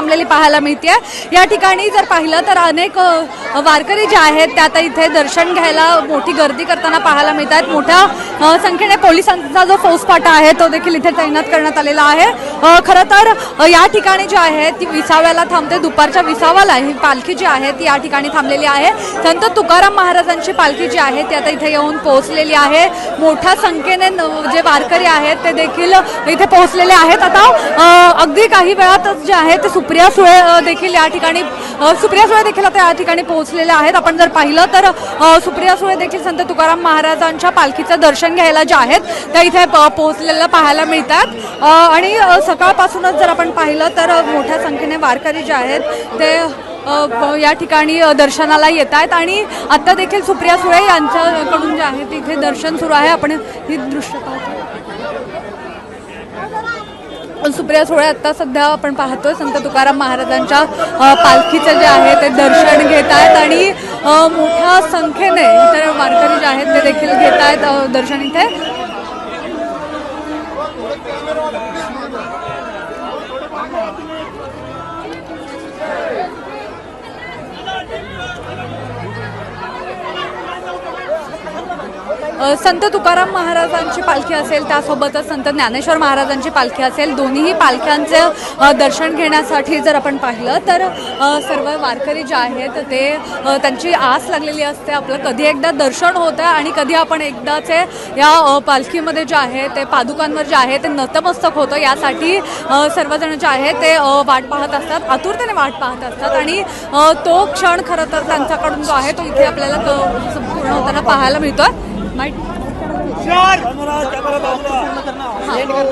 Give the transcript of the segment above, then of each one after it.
थांबलेली पाहायला मिळते या ठिकाणी जर पाहिलं तर अनेक वारकरी जे आहेत ते आता इथे दर्शन घ्यायला मोठी गर्दी करताना पाहायला मिळत आहेत मोठ्या संख्येने पोलिसांचा जो फौजफाटा आहे तो देखील इथे तैनात करण्यात आलेला आहे. खरं तर या ठिकाणी जी आहे ती विसाव्याला थांबते. दुपारच्या विसावाला ही पालखी जी आहे ती या ठिकाणी थांबलेली आहे. संत तुकाराम महाराजांची पालखी जी आहे ती आता इथे येऊन पोहोचलेली आहे. मोठ्या संख्येने न- जे वारकरी आहेत ते देखील इथे पोहोचलेले आहेत. आता अगदी काही वेळातच जे आहे ते सुप्रिया सुळे देखील या ठिकाणी सुप्रिया सुळे देखील आता या ठिकाणी पोहोचलेल्या आहेत. आपण जर पाहिलं तर सुप्रिया सुळे देखील संत तुकाराम महाराजांच्या पालखीचं दर्शन घ्यायला ज्या आहेत त्या इथे प- पोहोचलेल्या पाहायला मिळतात. आणि सकाळपासूनच जर आपण पाहिलं तर मोठ्या संख्येने वारकरी जे आहेत ते या ठिकाणी दर्शनाला येत आहेत. आणि आता देखील सुप्रिया सुळे यांच्याकडून जे आहे तिथे दर्शन सुरू आहे. आपण ही दृश्य पाहतो. सुप्रिया सुळे आता सध्या आपण पाहतोय संत तुकाराम महाराजांच्या पालखीचं जे आहे ते दर्शन घेत आहेत आणि मोठ्या संख्येने इतर वारकरी जे आहेत ते देखील घेत आहेत दर्शन इथे. संत तुकाराम महाराजांची पालखी असेल त्यासोबतच संत ज्ञानेश्वर महाराजांची पालखी असेल दोन्हीही पालख्यांचं दर्शन घेण्यासाठी जर आपण पाहिलं तर सर्व वारकरी जे आहेत ते त्यांची आस लागलेली असते. आपलं कधी एकदा दर्शन होतं आणि कधी आपण एकदाचे या पालखीमध्ये जे आहे ते पादुकांवर जे आहे ते नतमस्तक होतं. यासाठी सर्वजण जे आहे ते वाट पाहत असतात आतुरतेने वाट पाहत असतात. आणि तो क्षण खरं तर त्यांच्याकडून जो आहे तो इथे आपल्याला क- संपूर्ण होताना पाहायला मिळतोय.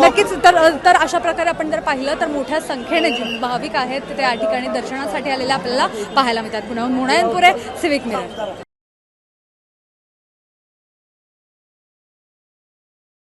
नक्कीच तर तर अशा प्रकारे आपण जर पाहिलं तर मोठ्या संख्येने जे भाविक आहेत ते या ठिकाणी दर्शनासाठी आलेले आपल्याला पाहायला मिळतात. पुन्हा मुणायनपुरे सिविक मिरर